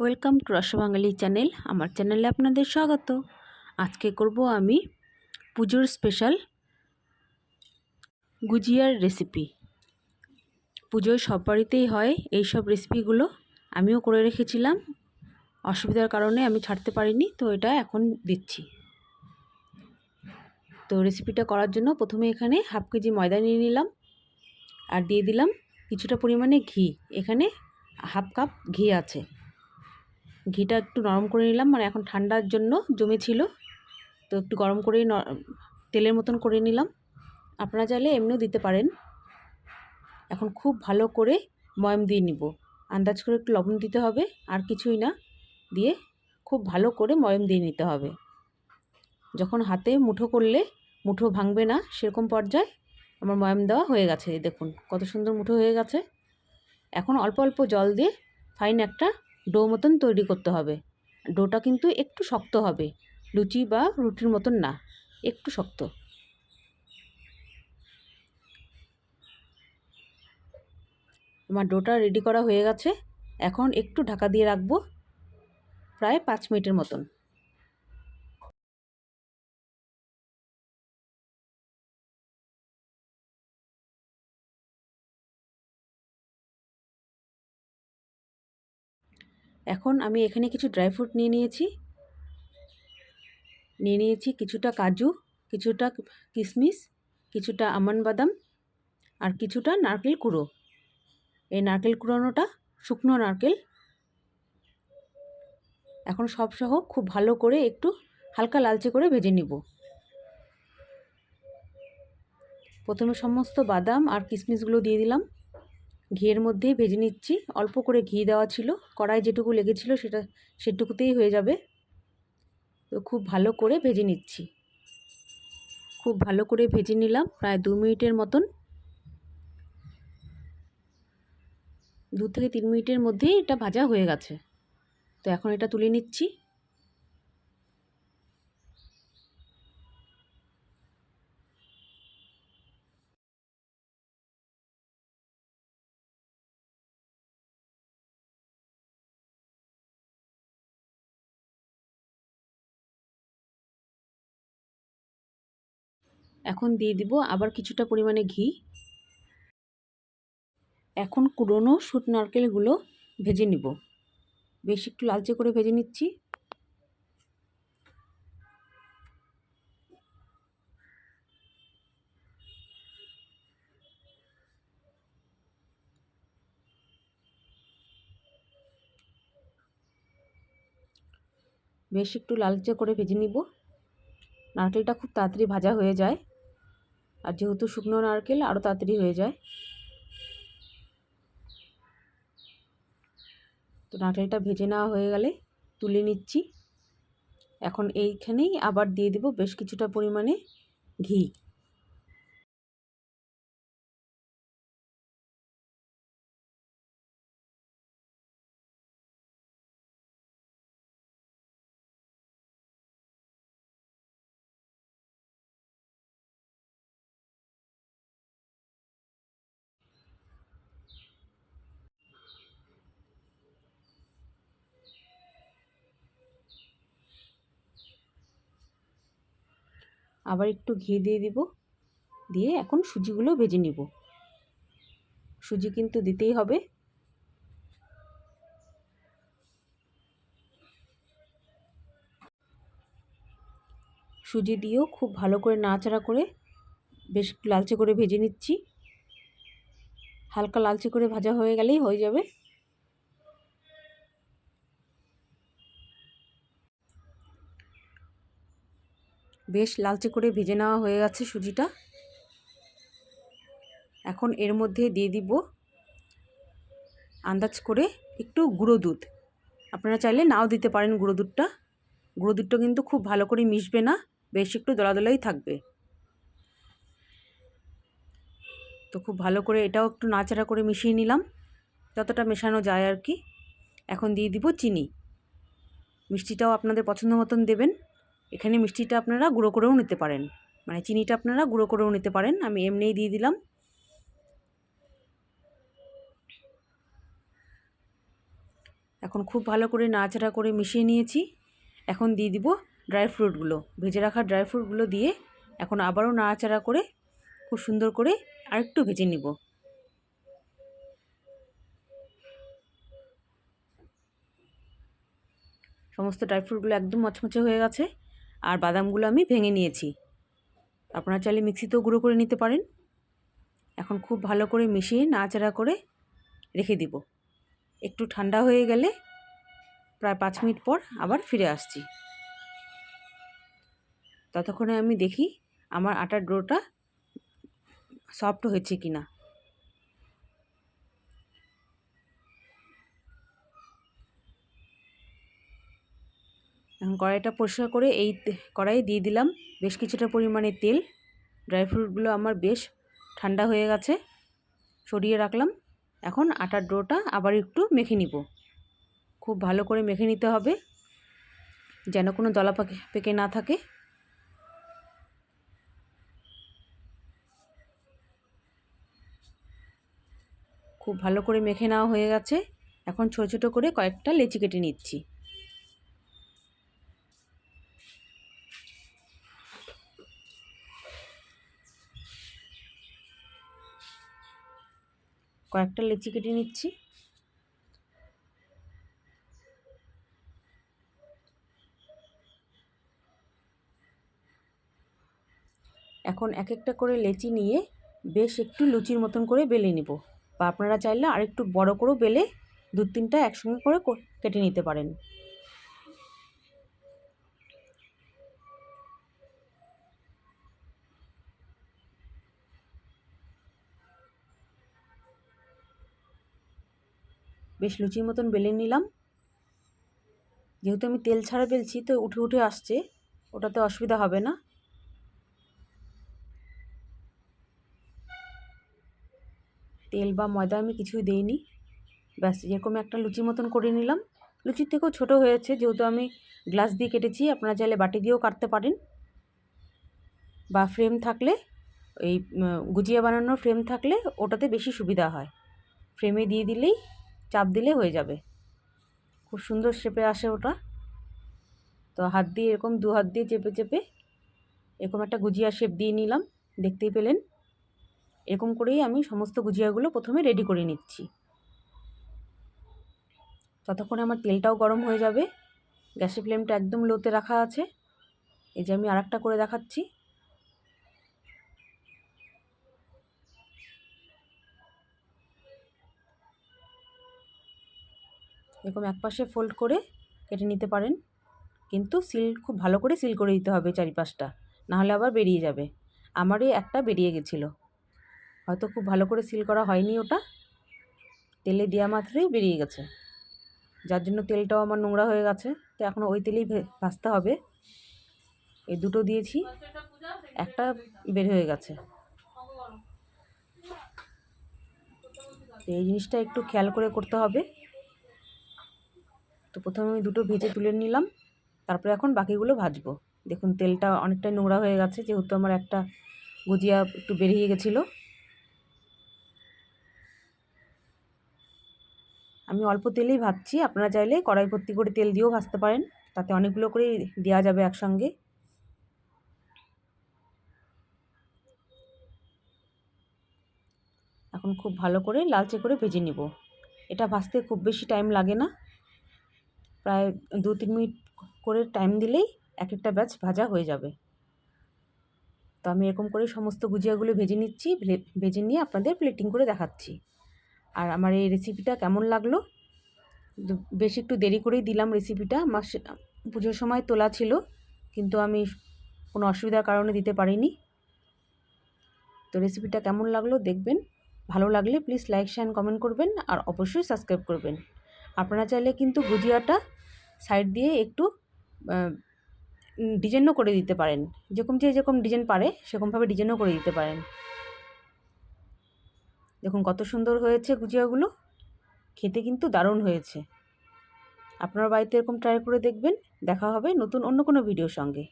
Welcome to Bangali channel. আমার চ্যানেলে আপনাদের স্বাগত। আজকে করব আমি পুজোর স্পেশাল গুজিয়ার রেসিপি। পুজোয় সব বাড়িতেই হয় এই সব রেসিপিগুলো। আমিও করে রেখেছিলাম। অসুবিধার কারণে আমি ছাড়তে পারিনি, তো এটা এখন দিচ্ছি। তো রেসিপিটা করার জন্য প্রথমে এখানে হাফ কেজি ময়দা নিয়ে নিলাম আর দিয়ে দিলাম কিছুটা পরিমাণে ঘি। এখানে হাফ কাপ ঘি আছে। ঘিটা একটু নরম করে নিলাম মানে এখন ঠান্ডার জন্য জমেছিল তো একটু গরম করেই তেলের মতন করে নিলাম। আপনারা চাইলে এমনিও দিতে পারেন। এখন খুব ভালো করে ময়ম দিয়ে নিব। আন্দাজ করে একটু লবণ দিতে হবে, আর কিছুই না। দিয়ে খুব ভালো করে ময়ম দিয়ে নিতে হবে। যখন হাতে মুঠো করলে মুঠো ভাঙবে না সেরকম পর্যায়ে আমার ময়াম দেওয়া হয়ে গেছে, দেখুন কত সুন্দর মুঠো হয়ে গেছে। এখন অল্প অল্প জল দিয়ে ফাইন একটা ডো মতন তৈরি করতে হবে। ডোটা কিন্তু একটু শক্ত হবে। লুচি বা রুটির মতন না, একটু শক্ত। আমার ডোটা রেডি করা হয়ে গেছে। এখন একটু ঢাকা দিয়ে রাখব, প্রায় পাঁচ মিনিটের মতন। এখন আমি এখানে কিছু ড্রাই ফ্রুট নিয়ে নিয়েছি। নিয়ে নিয়েছি কিছুটা কাজু, কিছুটা কিশমিশ কিছুটা আমন বাদাম আর কিছুটা নারকেল কুড়ো। এই নারকেল কুড়োনোটা শুকনো নারকেল। এখন সব সহ খুব ভালো করে একটু হালকা লালচে করে ভেজে নিব। প্রথমে সমস্ত বাদাম আর কিশমিশগুলো দিয়ে দিলাম। ঘিয়ের মধ্যেই ভেজে নিচ্ছি। অল্প করে ঘি দেওয়া ছিল। কড়াই যেটুকু লেগেছিল সেটা, সেটুকুতেই হয়ে যাবে। তো খুব ভালো করে ভেজে নিচ্ছি। খুব ভালো করে ভেজে নিলাম প্রায় দু মিনিটের মতন। দু থেকে তিন মিনিটের মধ্যেই এটা ভাজা হয়ে গেছে। তো এখন এটা তুলে নিচ্ছি। এখন দিয়ে দিব আবার কিছুটা পরিমাণে ঘি। এখন কুড়োনো শুট নারকেলগুলো ভেজে নিব। বেশ একটু লালচে করে ভেজে নিচ্ছি। বেশ একটু লালচে করে ভেজে নিব। নারকেলটা খুব তাড়াতাড়ি ভাজা হয়ে যায়। আর যেহেতু শুকনো নারকেল আরও তাড়াতাড়ি হয়ে যায়। তো নারকেলটা ভেজে নেওয়া হয়ে গেলে তুলে নিচ্ছি। এখন এইখানেই আবার দিয়ে দেব বেশ কিছুটা পরিমাণে ঘি। আবার একটু ঘি দিয়ে দিব। দিয়ে এখন সুজিগুলো ভেজে নিব। সুজি কিন্তু দিতেই হবে। সুজি দিয়েও খুব ভালো করে নাড়াচাড়া করে বেশ লালচে করে ভেজে নিচ্ছি। হালকা লালচে করে ভাজা হয়ে গেলেই হয়ে যাবে। বেশ লালচে করে ভেজে নেওয়া হয়ে গেছে সুজিটা। এখন এর মধ্যে দিয়ে দিব আন্দাজ করে একটু গুঁড়ো দুধ। আপনারা চাইলে নাও দিতে পারেন গুঁড়ো দুধটা। গুঁড়ো দুধটা কিন্তু খুব ভালো করে মিশবে না, বেশ একটু দলাদলাই থাকবে। তো খুব ভালো করে এটাও একটু নাচাড়া করে মিশিয়ে নিলাম, যতটা মেশানো যায় আর কি। এখন দিয়ে দিব চিনি। মিষ্টিটাও আপনাদের পছন্দ মতন দেবেন। এখানে মিষ্টিটা আপনারা গুঁড়ো করেও নিতে পারেন। মানে চিনিটা আপনারা গুঁড়ো করেও নিতে পারেন। আমি এমনিই দিয়ে দিলাম। এখন খুব ভালো করে নাড়াচাড়া করে মিশিয়ে নিয়েছি। এখন দিয়ে দিব ড্রাই ফ্রুটগুলো। ভেজে রাখা ড্রাই ফ্রুটগুলো দিয়ে এখন আবারও নাড়াচাড়া করে খুব সুন্দর করে আরেকটু ভেজে নিব। সমস্ত ড্রাই ফ্রুটগুলো একদম মচমচে হয়ে গেছে। আর বাদামগুলো আমি ভেঙে নিয়েছি। আপনারা চাইলে মিক্সিতেও গুঁড়ো করে নিতে পারেন। এখন খুব ভালো করে মিশিয়ে নাড়াচাড়া করে রেখে দিব। একটু ঠান্ডা হয়ে গেলে প্রায় পাঁচ মিনিট পর আবার ফিরে আসছি। ততক্ষণে আমি দেখি আমার আটার ডোটা সফট হয়েছে কি না এখন কড়াইটা পরিষ্কার করে এই কড়াই দিয়ে দিলাম বেশ কিছুটা পরিমাণে তেল। ড্রাই ফ্রুটগুলো আমার বেশ ঠান্ডা হয়ে গেছে, সরিয়ে রাখলাম। এখন আটার ডোটা আবার একটু মেখে নিব। খুব ভালো করে মেখে নিতে হবে, যেন কোনো দলা পাকে, পেকে না থাকে। খুব ভালো করে মেখে নেওয়া হয়ে গেছে। এখন ছোটো ছোটো করে কয়েকটা লেচি কেটে নিচ্ছি। কয়েকটা লেচি কেটে নিচ্ছি। এখন এক একটা করে লেচি নিয়ে বেশ একটু লুচির মতন করে বেলে নিব। বা আপনারা চাইলে আরেকটু বড় করেও বেলে দু তিনটা একসঙ্গে করে কেটে নিতে পারেন। বেশ লুচির মতন বেলে নিলাম। যেহেতু আমি তেল ছাড়া বেলছি, তো উঠে উঠে আসছে। ওটাতে অসুবিধা হবে না। তেল বা ময়দা আমি কিছুই দিইনি। ব্যাস এরকম একটা লুচির মতন করে নিলাম। লুচির থেকেও ছোটো হয়েছে, যেহেতু আমি গ্লাস দিয়ে কেটেছি, আপনারা চাইলে বাটি দিয়েও কাটতে পারেন। বা ফ্রেম থাকলে, এই গুজিয়া বানানোর ফ্রেম থাকলে ওটাতে বেশি সুবিধা হয়। ফ্রেমে দিয়ে দিলেই চাপ দিলে হয়ে যাবে। খুব সুন্দর শেপে আসে ওটা। তো হাত দিয়ে এরকম দু হাত দিয়ে চেপে চেপে এরকম একটা গুজিয়া শেপ দিয়ে নিলাম, দেখতেই পেলেন? এরকম করেই আমি সমস্ত গুজিয়াগুলো প্রথমে রেডি করে নিচ্ছি। ততক্ষণে আমার তেলটাও গরম হয়ে যাবে, গ্যাসের ফ্লেমটা একদম লোতে রাখা আছে, এই যে আমি আর করে দেখাচ্ছি। এরকম এক পাশে ফোল্ড করে কেটে নিতে পারেন। কিন্তু সিল খুব ভালো করে সিল করে দিতে হবে চারিপাশটা, নাহলে আবার বেরিয়ে যাবে। আমারই একটা বেরিয়ে গেছিল। হয়তো খুব ভালো করে সিল করা হয়নি ওটা। তেলে দেওয়া মাত্রই বেরিয়ে গেছে। যার জন্য তেলটাও আমার নোংরা হয়ে গেছে। তো এখন ওই তেলেই ভাজতে হবে। এই দুটো দিয়েছি। একটা বের হয়ে গেছে। এই জিনিসটা একটু খেয়াল করে করতে হবে। তো প্রথমে আমি দুটো ভেজে তুলে নিলাম, তারপরে এখন বাকিগুলো ভাজবো। দেখুন, তেলটা অনেকটাই নোংরা হয়ে গেছে, যেহেতু আমার একটা গুজিয়া একটু বেরিয়ে গেছিল। আমি অল্প তেলেই ভাজছি, আপনারা চাইলে কড়াই ভর্তি করে তেল দিয়েও ভাজতে পারেন, তাতে অনেকগুলো করে দেওয়া যাবে একসঙ্গে। এখন খুব ভালো করে লালচে করে ভেজে নিব। এটা ভাজতে খুব বেশি টাইম লাগে না। প্রায় দু তিন মিনিট করে টাইম দিলেই এক একটা ব্যাচ ভাজা হয়ে যাবে। তো আমি এরকম করে সমস্ত গুজিয়াগুলো ভেজে নিচ্ছি ভেজে নিয়ে আপনাদের প্লেটিং করে দেখাচ্ছি। আর আমার এই রেসিপিটা কেমন লাগল? বেশ একটু দেরি করেই দিলাম রেসিপিটা আমার পুজোর সময় তোলা ছিল, কিন্তু আমি কোনো অসুবিধার কারণে দিতে পারিনি। তো রেসিপিটা কেমন লাগল দেখবেন, ভালো লাগলে প্লিজ লাইক শেয়ার কমেন্ট করবেন, আর অবশ্যই সাবস্ক্রাইব করবেন। আপনারা চাইলে কিন্তু গুজিয়াটা সাইড দিয়ে একটু ডিজাইনও করে দিতে পারেন। যেরকম যে যেরকম ডিজাইন পারে, সেরকমভাবে ডিজাইনও করে দিতে পারেন। দেখুন কত সুন্দর হয়েছে গুজিয়াগুলো খেতে কিন্তু দারুণ হয়েছে। আপনার বাড়িতে এরকম ট্রাই করে দেখবেন। দেখা হবে নতুন অন্য কোনো ভিডিওর সঙ্গে।